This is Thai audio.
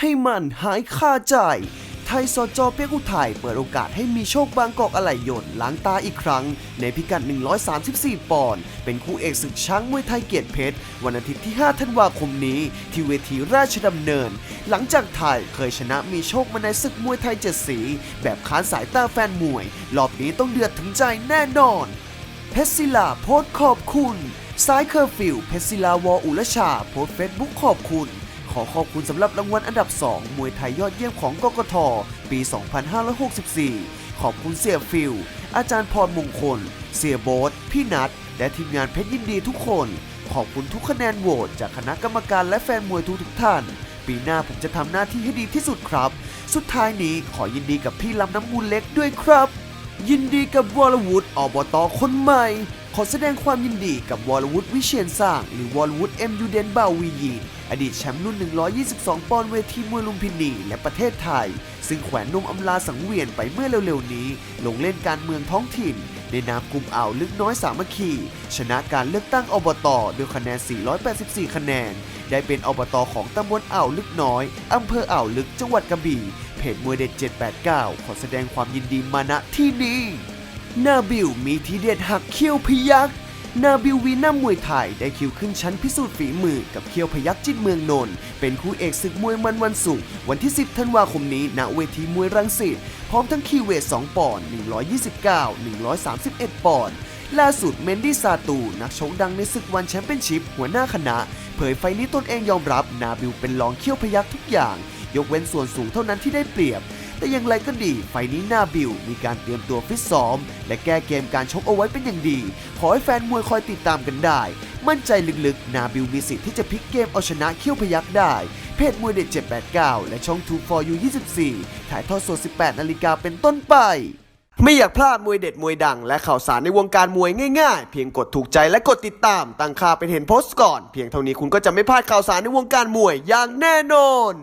ให้มันหายคาใจไทยสจเปียกอุทัยเปิดโอกาสให้มีโชคบางกอกอะไหล่ยนต์ล้างตาอีกครั้ง ในพิกัด 134 ปอนด์ เป็นคู่เอกศึกช้างมวยไทยเกียรติเพชร วันอาทิตย์ที่ 5 ธันวาคมนี้ ที่เวทีราชดำเนิน หลังจากไทยเคยชนะมีโชคมาในศึกมวยไทยเจ็ดสี แบบค้านสายตาแฟนมวย รอบนี้ต้องเดือดถึงใจแน่นอน เพชรศิลาโพสต์ขอบคุณ ซ้ายเคอร์ฟิวเพชรศิลาวออุลชา โพสต์เฟซบุ๊กขอบคุณ ขอขอบคุณสำหรับรางวัลอันดับ 2 มวยไทยยอดเยี่ยมของกกท ปี 2564 ขอบคุณเสียฟิล อาจารย์พรมงคล เสียโบ๊ทพี่นัท และทีมงานเพชรยินดีทุกคน ขอบคุณทุกคะแนนโหวตจากคณะกรรมการและแฟนมวยทุกทุกท่าน ปีหน้าผมจะทำหน้าที่ให้ดีที่สุดครับ สุดท้ายนี้ขอยินดีกับพี่ลำน้ำมูลเล็กด้วยครับ ยินดีกับวรวุฒิอบตคนใหม่ ขอแสดงความยินดีกับวรวุฒิวิเชียนสร้าง หรือวรวุฒิเอ็มยูเดนบาวียีอดีตแชมป์รุ่น 122 ปอนด์เวทีมวยลุมพินีและประเทศไทย ซึ่งแขวนนมอำลาสังเวียนไปเมื่อเร็วๆนี้ ลงเล่นการเมืองท้องถิ่น ในนามกลุ่มอ่าวลึกน้อยสามัคคี ชนะการเลือกตั้งอบตด้วยคะแนน 484 คะแนน ได้เป็นอบตของตำบลอ่าวลึกน้อย อำเภออ่าวลึกจังหวัดกระบี่เพจมวยเด็ด789 ขอแสดงความยินดีมาณที่นี้ นาบิวมีทีเด็ดหักเขี้ยวพยักนาบิววีนัมมวยไทยได้คิวขึ้นชั้นพิสูจน์ฝีมือกับเขี้ยวพยักจิตเมืองนนท์เป็นคู่เอกศึกมวยมันวันศุกร์วันที่ 10 ธันวาคมนี้ณเวทีมวยรังสิตพร้อมทั้งคีเวท2ปอนด์129 131 ปอนด์ล่าสุดเมนดี้ซาตูนักชกดังในศึกวันแชมเปี้ยนชิพหัวหน้าคณะ เผยไฟนี้ตนเองยอมรับนาบิวเป็นรองเขี้ยวพยักทุกอย่าง ยกเว้นส่วนสูงเท่านั้นที่ได้เปรียบ แต่อย่างไรก็ดีไฟนี้หน้าบิวมีการเตรียมตัวฟิตซ้อม และแก้เกมการชกเอาไว้เป็นอย่างดี ขอให้แฟนมวยคอยติดตามกันได้ มั่นใจลึกๆ นาบิวมีสิทธิ์ที่จะพลิกเกมเอาชนะเขี้ยวพยักได้ เพจมวยเด็ด 789 และช่อง2 for you 24 ถ่ายทอดสด 18 นาฬิกาเป็นต้นไปไม่อยากพลาดมวยเด็ดมวยดัง และข่าวสารในวงการมวยง่ายๆ เพียงกดถูกใจและกดติดตามตั้งค่าเป็นเห็นโพสต์ก่อน เพียงเท่านี้คุณก็จะไม่พลาดข่าวสารในวงการมวยอย่างแน่นอน